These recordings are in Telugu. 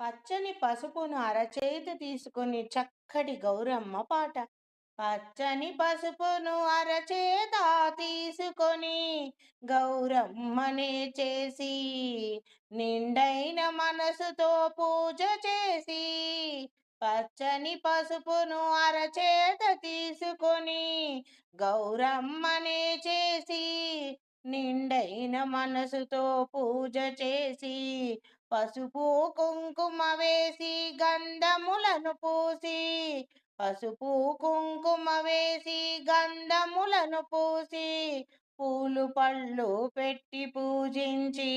పచ్చని పసుపును అరచేతి తీసుకొని చక్కటి గౌరమ్మ పాట. పచ్చని పసుపును అరచేత తీసుకొని గౌరమ్మనే చేసి నిండైన మనసుతో పూజ చేసి పచ్చని పసుపును అరచేత తీసుకొని గౌరమ్మనే చేసి నిండైన మనసుతో పూజ చేసి పసుపు కుంకుమ వేసి గంధములను పూసి పసుపు కుంకుమ వేసి గంధములను పూసి పూలు పళ్ళు పెట్టి పూజించి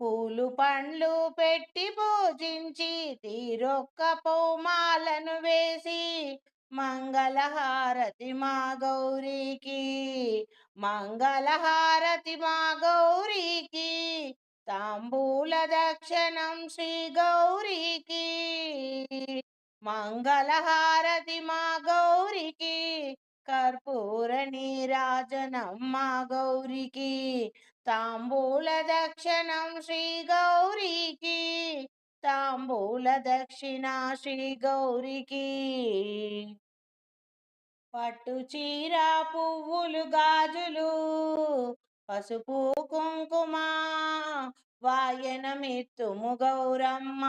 పూలు పండ్లు పెట్టి పూజించి తీరొక్క పౌమాలను వేసి మంగళహారతి మా గౌరీకి మంగళహారతి మా గౌరీకి తాంబూల దక్షిణం శ్రీ గౌరీకి. మంగళహారతి మా గౌరికి కర్పూర నీరాజనం మా గౌరికి తాంబూల దక్షిణం శ్రీ గౌరికి తాంబూల దక్షిణ శ్రీ గౌరికి. పట్టు చీర పువ్వులుగా రాజులు పసుపు కుంకుమ వాయనమిత్తుము గౌరమ్మ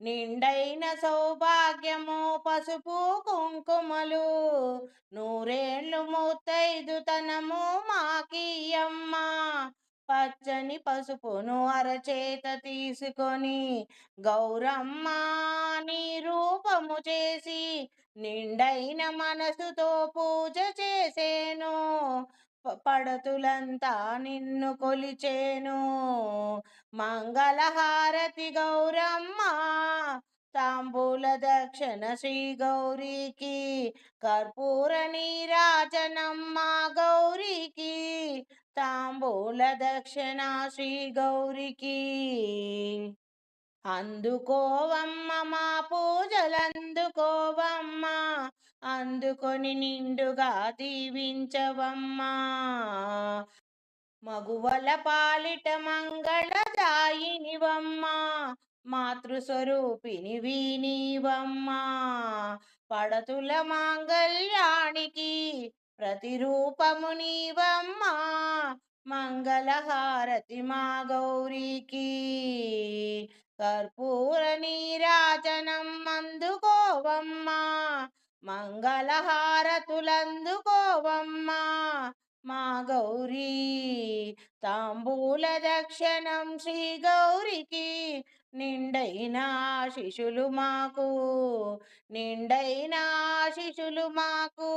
నిండైన సౌభాగ్యము పసుపు కుంకుమలు నూరేళ్ళు మూతైదుతనము మాకీయమ్మ. పచ్చని పసుపును అరచేత తీసుకొని గౌరమ్మ నీ రూపము చేసి నిండైన మనసుతో పూజ చే పడతులంతా నిన్ను కొలిచేను. మంగళహారతి గౌరమ్మ తాంబూల దక్షిణ శ్రీ గౌరీకి కర్పూర నీరాజనమ్మ గౌరీకి తాంబూల దక్షిణ శ్రీ గౌరికి. అందుకోవమ్మ మా పూజలందుకోవమ్మ అందుకొని నిండుగా దీవించవమ్మా. మగువల పాలిట మంగళదాయినివమ్మా మాతృస్వరూపిని వీనివమ్మ. పడతుల మాంగళ్యానికి ప్రతిరూపము నీవమ్మా. మంగళహారతి మా గౌరీకి. కర్పూర నీరాజనం అందుకోవమ్మా మంగళహారతులందుకోవమ్మా మా గౌరీ తాంబూల దక్షిణం శ్రీ గౌరికి నిండైన శిశులు మాకు నిండైన శిశులు మాకు.